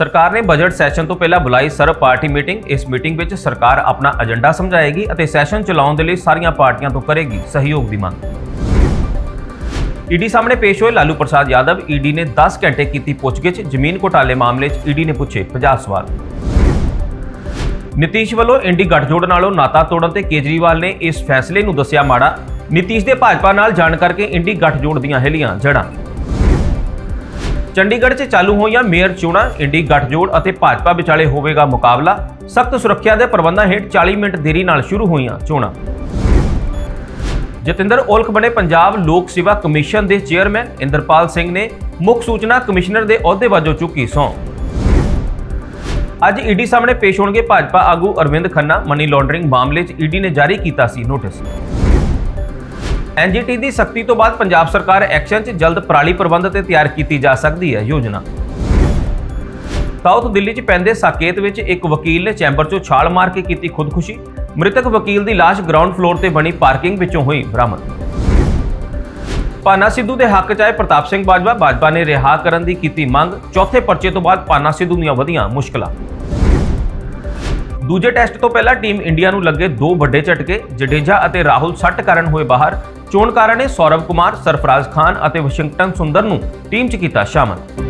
ਸਰਕਾਰ ਨੇ budget session ਤੋਂ ਪਹਿਲਾਂ ਬੁਲਾਈ ਸਰਬ ਪਾਰਟੀ ਮੀਟਿੰਗ ਇਸ ਮੀਟਿੰਗ ਵਿੱਚ ਸਰਕਾਰ ਆਪਣਾ ਏਜੰਡਾ ਸਮਝਾਏਗੀ ਅਤੇ ਸੈਸ਼ਨ ਚਲਾਉਣ ਦੇ ਲਈ ਸਾਰੀਆਂ ਪਾਰਟੀਆਂ ਤੋਂ ਕਰੇਗੀ ਸਹਿਯੋਗ ਦੀ ਮੰਗ। ਈਡੀ ਸਾਹਮਣੇ ਪੇਸ਼ ਹੋਏ ਲਾਲੂ ਪ੍ਰਸਾਦ ਯਾਦਵ। ਈਡੀ ਨੇ 10 ਘੰਟੇ ਕੀਤੀ ਪੁੱਛਗਿੱਛ। ਜ਼ਮੀਨ ਘੁਟਾਲੇ ਮਾਮਲੇ 'ਚ ਈਡੀ ਨੇ ਪੁੱਛੇ 50 ਸਵਾਲ। ਨਿਤੀਸ਼ ਵੱਲੋਂ ਇੰਡੀ ਗੱਠਜੋੜ ਨਾਲੋਂ ਨਾਤਾ ਤੋੜਨ ਤੇ ਕੇਜਰੀਵਾਲ ਨੇ ਇਸ ਫੈਸਲੇ ਨੂੰ ਦੱਸਿਆ ਮਾੜਾ। ਨਿਤੀਸ਼ ਦੇ ਭਾਜਪਾ ਨਾਲ ਜਾਣ ਕਰਕੇ ਇੰਡੀ ਗੱਠਜੋੜ ਦੀਆਂ ਹਿਲੀਆਂ ਜੜਾਂ ਚੰਡੀਗੜ੍ਹ 'ਚ ਚਾਲੂ ਹੋਈਆਂ ਮੇਅਰ ਚੋਣਾਂ, ਇੰਡੀ ਗੱਠਜੋੜ ਅਤੇ ਭਾਜਪਾ ਵਿਚਾਲੇ ਹੋਵੇਗਾ ਮੁਕਾਬਲਾ। ਸਖਤ ਸੁਰੱਖਿਆ ਦੇ ਪ੍ਰਬੰਧਾਂ ਹੇਠ 40 ਮਿੰਟ ਦੇਰੀ ਨਾਲ ਸ਼ੁਰੂ ਹੋਈਆਂ ਚੋਣਾਂ। ਜਤਿੰਦਰ ਔਲਖ ਬਣੇ ਪੰਜਾਬ ਲੋਕ ਸੇਵਾ ਕਮਿਸ਼ਨ ਦੇ ਚੇਅਰਮੈਨ ਇੰਦਰਪਾਲ ਸਿੰਘ ਨੇ ਮੁੱਖ ਸੂਚਨਾ ਕਮਿਸ਼ਨਰ ਦੇ ਅਹੁਦੇ ਵਜੋਂ ਚੁੱਕੀ ਸਹੁੰ। ਅੱਜ ਈਡੀ ਸਾਹਮਣੇ ਪੇਸ਼ ਹੋਣਗੇ ਭਾਜਪਾ ਆਗੂ ਅਰਵਿੰਦ ਖੰਨਾ। ਮਨੀ ਲਾਂਡਰਿੰਗ ਮਾਮਲੇ 'ਚ ਈਡੀ ਨੇ ਜਾਰੀ ਕੀਤਾ ਸੀ ਨੋਟਿਸ। ਐਨਜੀਟੀ ਦੀ ਸਖਤੀ ਤੋਂ ਬਾਅਦ ਪੰਜਾਬ ਸਰਕਾਰ ਐਕਸ਼ਨ 'ਚ ਜਲਦ ਪਰਾਲੀ ਪ੍ਰਬੰਧ ਤੇ ਤਿਆਰ ਕੀਤੀ ਜਾ ਸਕਦੀ ਹੈ। ਯੋਜਨਾ। ਸਾਊਥ ਦਿੱਲੀ 'ਚ ਪੈਂਦੇ ਸਾਕੇਤ ਵਿੱਚ ਇੱਕ ਵਕੀਲ ਨੇ ਚੈਂਬਰ 'ਚੋਂ ਛਾਲ ਮਾਰ ਕੇ ਕੀਤੀ ਖੁਦਕੁਸ਼ੀ। ਮ੍ਰਿਤਕ ਵਕੀਲ ਦੀ ਲਾਸ਼ ਗਰਾਊਂਡ ਫਲੋਰ ਤੇ ਬਣੀ ਪਾਰਕਿੰਗ ਵਿੱਚੋਂ ਹੋਈ ਬਰਾਮਦ। ਪਾਨਾ ਸਿੱਧੂ ਦੇ ਹੱਕ 'ਚ ਆਏ ਪ੍ਰਤਾਪ ਸਿੰਘ ਬਾਜਵਾ। ਬਾਜਵਾ ਨੇ ਰਿਹਾ ਕਰਨ ਦੀ ਕੀਤੀ ਮੰਗ। ਚੌਥੇ ਪਰਚੇ ਤੋਂ ਬਾਅਦ ਪਾਨਾ ਸਿੱਧੂ ਦੀਆਂ ਵਧੀਆਂ ਮੁਸ਼ਕਲਾਂ। ਦੂਜੇ ਟੈਸਟ ਤੋਂ ਪਹਿਲਾਂ ਟੀਮ ਇੰਡੀਆ ਨੂੰ ਲੱਗੇ ਦੋ ਵੱਡੇ ਝਟਕੇ। ਜਡੇਜਾ ਅਤੇ ਰਾਹੁਲ ਸੱਟ ਕਾਰਨ ਹੋਏ ਬਾਹਰ। ਚੋਣ ਚੋਣਕਾਰਾਂ ਨੇ ਸੌਰਵ ਕੁਮਾਰ, ਸਰਫਰਾਜ਼ ਖਾਨ ਅਤੇ ਵਾਸ਼ਿੰਗਟਨ ਸੁੰਦਰ ਨੂੰ ਟੀਮ 'ਚ ਕੀਤਾ ਸ਼ਾਮਲ।